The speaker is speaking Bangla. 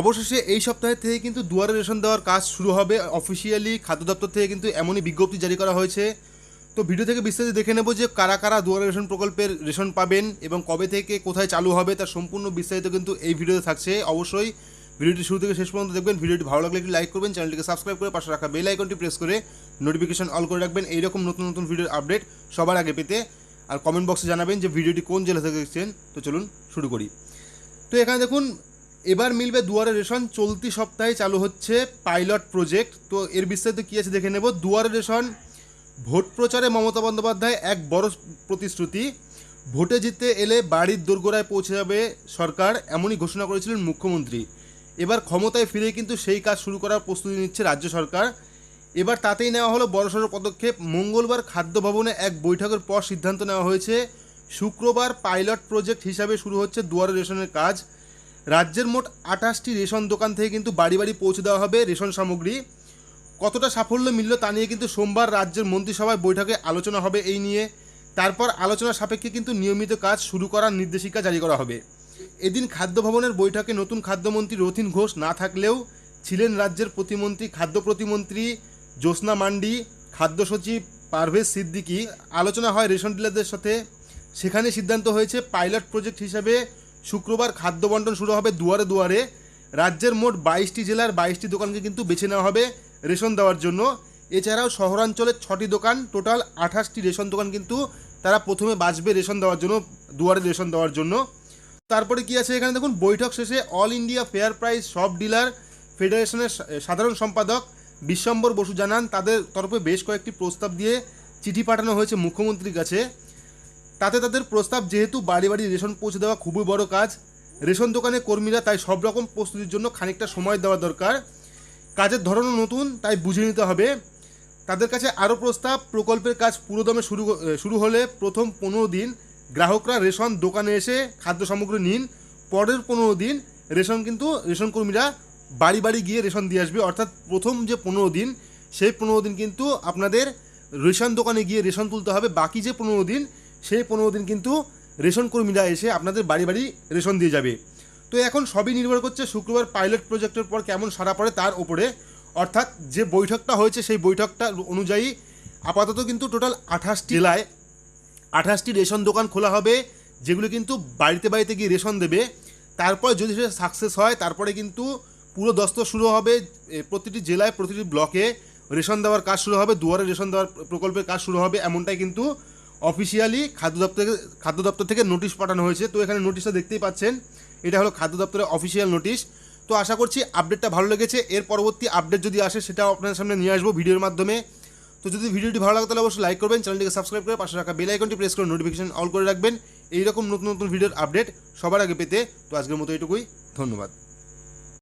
অবশেষে এই সপ্তাহে থেকে কিন্তু দুয়ারে রেশন দেওয়ার কাজ শুরু হবে। অফিসিয়ালি খাদ্য দপ্তর থেকে কিন্তু এমনই বিজ্ঞপ্তি জারি করা হয়েছে। তো ভিডিও থেকে বিস্তারিত দেখে নেব যে কারা কারা দুয়ারে রেশন প্রকল্পের রেশন পাবেন এবং কবে থেকে কোথায় চালু হবে, তার সম্পূর্ণ বিস্তারিত কিন্তু এই ভিডিওতে থাকছে। অবশ্যই ভিডিওটি শুরু থেকে শেষ পর্যন্ত দেখবেন। ভিডিওটি ভালো লাগলে একটি লাইক করবেন চ্যানেলটিকে সাবস্ক্রাইব করে পাশে রাখা বেল আইকনটি প্রেস করে নোটিফিকেশন অল করে রাখবেন। এইরকম নতুন নতুন ভিডিওর আপডেট সবার আগে পেতে। আর কমেন্ট বক্সে জানাবেন যে ভিডিওটি কোন জেলা থেকে দেখছেন তো চলুন শুরু করি। তো এখানে দেখুন এবার মিলবে দুয়ারে রেশন। চলতি সপ্তাহে চালু হচ্ছে পাইলট প্রজেক্ট। তো এর বিস্তারিত কী আছে দেখে নেব। দুয়ারে রেশন, ভোট প্রচারে মমতা বন্দ্যোপাধ্যায় এক বড় প্রতিশ্রুতি। ভোটে জিততে এলে বাড়ির দোরগোড়ায় পৌঁছে যাবে সরকার, এমনই ঘোষণা করেছিলেন মুখ্যমন্ত্রী। এবার ক্ষমতায় ফিরে কিন্তু সেই কাজ শুরু করার প্রস্তুতি নিচ্ছে রাজ্য সরকার। এবার তাতেই নেওয়া হলো বড়সড় পদক্ষেপ। মঙ্গলবার খাদ্য ভবনে এক বৈঠকের পর সিদ্ধান্ত নেওয়া হয়েছে, শুক্রবার পাইলট প্রজেক্ট হিসাবে শুরু হচ্ছে দুয়ারে রেশনের কাজ। রাজ্যের মোট আঠাশটি রেশন দোকান থেকে কিন্তু বাড়ি বাড়ি পৌঁছে দেওয়া হবে রেশন সামগ্রী। কতটা সাফল্য মিলল তা নিয়ে কিন্তু সোমবার রাজ্যের মন্ত্রিসভায় বৈঠকে আলোচনা হবে এই নিয়ে। তারপর আলোচনা সাপেক্ষে কিন্তু নিয়মিত কাজ শুরু করার নির্দেশিকা জারি করা হবে। এদিন খাদ্য ভবনের বৈঠকে নতুন খাদ্যমন্ত্রী রথিন ঘোষ না থাকলেও ছিলেন রাজ্যের প্রতিমন্ত্রী, খাদ্য প্রতিমন্ত্রী জ্যোৎস্না মান্ডি, খাদ্য সচিব পারভেজ সিদ্দিকী। আলোচনা হয় রেশন ডিলারদের সাথে। সেখানে সিদ্ধান্ত হয়েছে পাইলট প্রজেক্ট হিসাবে শুক্রবার খাদ্য বন্টন শুরু হবে দুয়ারে দুয়ারে। রাজ্যের মোট বাইশটি জেলার বাইশটি দোকানকে কিন্তু বেছে নেওয়া হবে রেশন দেওয়ার জন্য। এছাড়াও শহরাঞ্চলের ছটি দোকান, টোটাল আঠাশটি রেশন দোকান কিন্তু তারা প্রথমে বাঁচবে রেশন দেওয়ার জন্য, দুয়ারে রেশন দেওয়ার জন্য। তারপরে কি আছে এখানে দেখুন, বৈঠক শেষে অল ইন্ডিয়া ফেয়ার প্রাইস সব ডিলার ফেডারেশনের সাধারণ সম্পাদক বিশ্বম্বর বসু জানান, তাদের তরফে বেশ কয়েকটি প্রস্তাব দিয়ে চিঠি পাঠানো হয়েছে মুখ্যমন্ত্রীর কাছে। তাতে তাদের প্রস্তাব যেহেতু বাড়ি বাড়ি রেশন পৌঁছে দেওয়া খুবই বড় কাজ। রেশন দোকানে কর্মীরা তাই সব রকম প্রস্তুতির জন্য খানিকটা সময় দেওয়া দরকার। কাজের ধরনও নতুন, তাই বুঝে নিতে হবে। তাদের কাছে আরও প্রস্তাব, প্রকল্পের কাজ পুরোদমে শুরু শুরু হলে প্রথম পনেরো দিন গ্রাহকরা রেশন দোকানে এসে খাদ্য সামগ্রী নিন। পরের পনেরো দিন রেশন কিন্তু রেশন কর্মীরা বাড়ি বাড়ি গিয়ে রেশন দিয়ে আসবে। অর্থাৎ প্রথম যে পনেরো দিন, সেই পনেরো দিন কিন্তু আপনাদের রেশন দোকানে গিয়ে রেশন তুলতে হবে। বাকি যে পনেরো দিন সেই পনেরো দিন কিন্তু রেশন কর্মীরা এসে আপনাদের বাড়ি বাড়ি রেশন দিয়ে যাবে। তো এখন সবই নির্ভর করছে শুক্রবার পাইলট প্রজেক্টের পর কেমন সারা পড়ে তার উপরে। অর্থাৎ যে বৈঠকটা হয়েছে সেই বৈঠকটা অনুযায়ী আপাতত কিন্তু টোটাল আঠাশটি জেলায় আঠাশটি রেশন দোকান খোলা হবে, যেগুলো কিন্তু বাড়িতে বাড়িতে গিয়ে রেশন দেবে। তারপর যদি সেটা সাকসেস হয়, তারপরে কিন্তু পুরো দস্ত শুরু হবে প্রতিটি জেলায় প্রতিটি ব্লকে রেশন দেওয়ার কাজ শুরু হবে, দুয়ারে রেশন দেওয়ার প্রকল্পের কাজ শুরু হবে, এমনটাই কিন্তু অফিসিয়ালি খাদ্য দপ্তর খাদ্য দপ্তর থেকে নোটিশ পাঠানো হয়েছে। তো এখানে নোটিশটা দেখতেই পাচ্ছেন। এটা হলো খাদ্য দপ্তরের অফিসিয়াল নোটিশ তো আশা করছি আপডেটটা ভালো লেগেছে। এর পরবর্তী আপডেট যদি আসে, সেটাও আপনাদের সামনে নিয়ে আসব ভিডিওর মাধ্যমে। তো যদি ভিডিওটি ভালো লাগে, তাহলে অবশ্যই লাইক করবেন, চ্যানেলটিকে সাবস্ক্রাইব করে পাশে রাখা বেল আইকনটি প্রেস করে নোটিফিকেশন অল করে রাখবেন। এইরকম নতুন নতুন ভিডিওর আপডেট সবার আগে পেতে। তো আজকের মতো এটুকুই। ধন্যবাদ।